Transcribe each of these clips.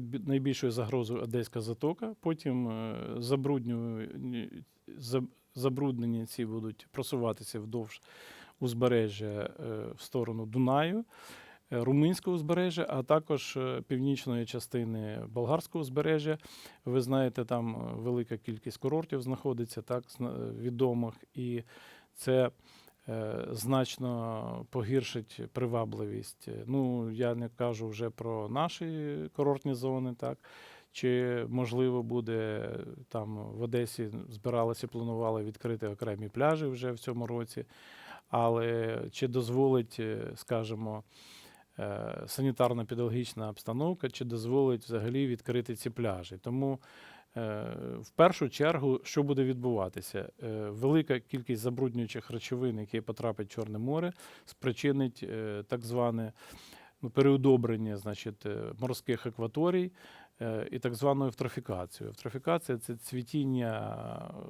під найбільшою загрозою Одеська затока. Потім е, забруднює- за- забруднені ці будуть просуватися вдовж узбережжя е, в сторону Дунаю. е, Румунського узбережжя, а також північної частини болгарського узбережжя. Ви знаєте, там велика кількість курортів знаходиться, так, відомих, і це значно погіршить привабливість. Е, Ну, я не кажу вже про наші курортні зони, так. Чи можливо буде е, там в Одесі збиралися, планували відкрити окремі пляжі вже в цьому році, але чи дозволить, е, скажімо, е, санітарно-педагогічна обстановка, чи дозволить взагалі відкрити ці пляжі. Тому е, в першу чергу, що буде відбуватися? Е, Велика кількість забруднюючих речовин, які потрапить в Чорне море, спричинить е, так зване ну, переудобрення значить, е, морських акваторій е, і так звану евтрофікацію. Евтрофікація це цвітіння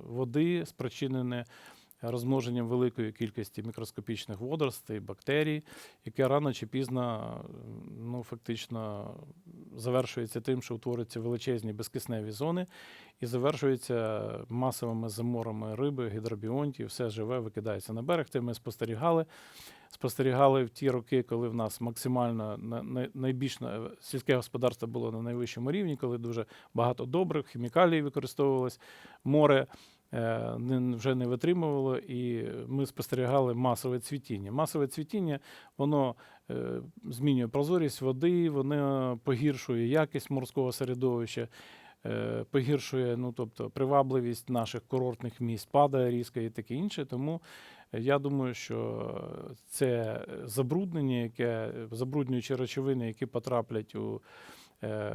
води, спричинене розмноженням великої кількості мікроскопічних водоростей, бактерій, яке рано чи пізно ну, фактично завершується тим, що утворюються величезні безкисневі зони і завершується масовими заморами риби, гідробіонтів, все живе викидається на берег. Це ми спостерігали. Спостерігали в ті роки, коли в нас максимально на- на- найбільш сільське господарство було на найвищому рівні, коли дуже багато добрих хімікалій використовувалось. Море е, не- вже не витримувало, і ми спостерігали масове цвітіння. Масове цвітіння воно е, змінює прозорість води, воно погіршує якість морського середовища. е, Погіршує, ну тобто привабливість наших курортних місць, падає різко і таке інше. Тому я думаю, що це забруднення, яке забруднюючі речовини, які потраплять у е,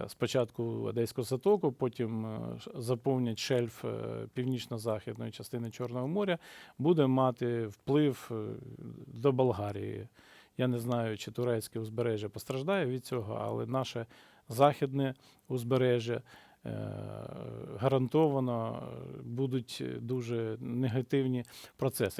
спочатку Одеську затоку, потім е, заповнять шельф е, північно-західної частини Чорного моря, буде мати вплив е, до Болгарії. Я не знаю, чи турецьке узбережжя постраждає від цього, але наше західне узбережжя е, гарантовано е, будуть дуже негативні процеси.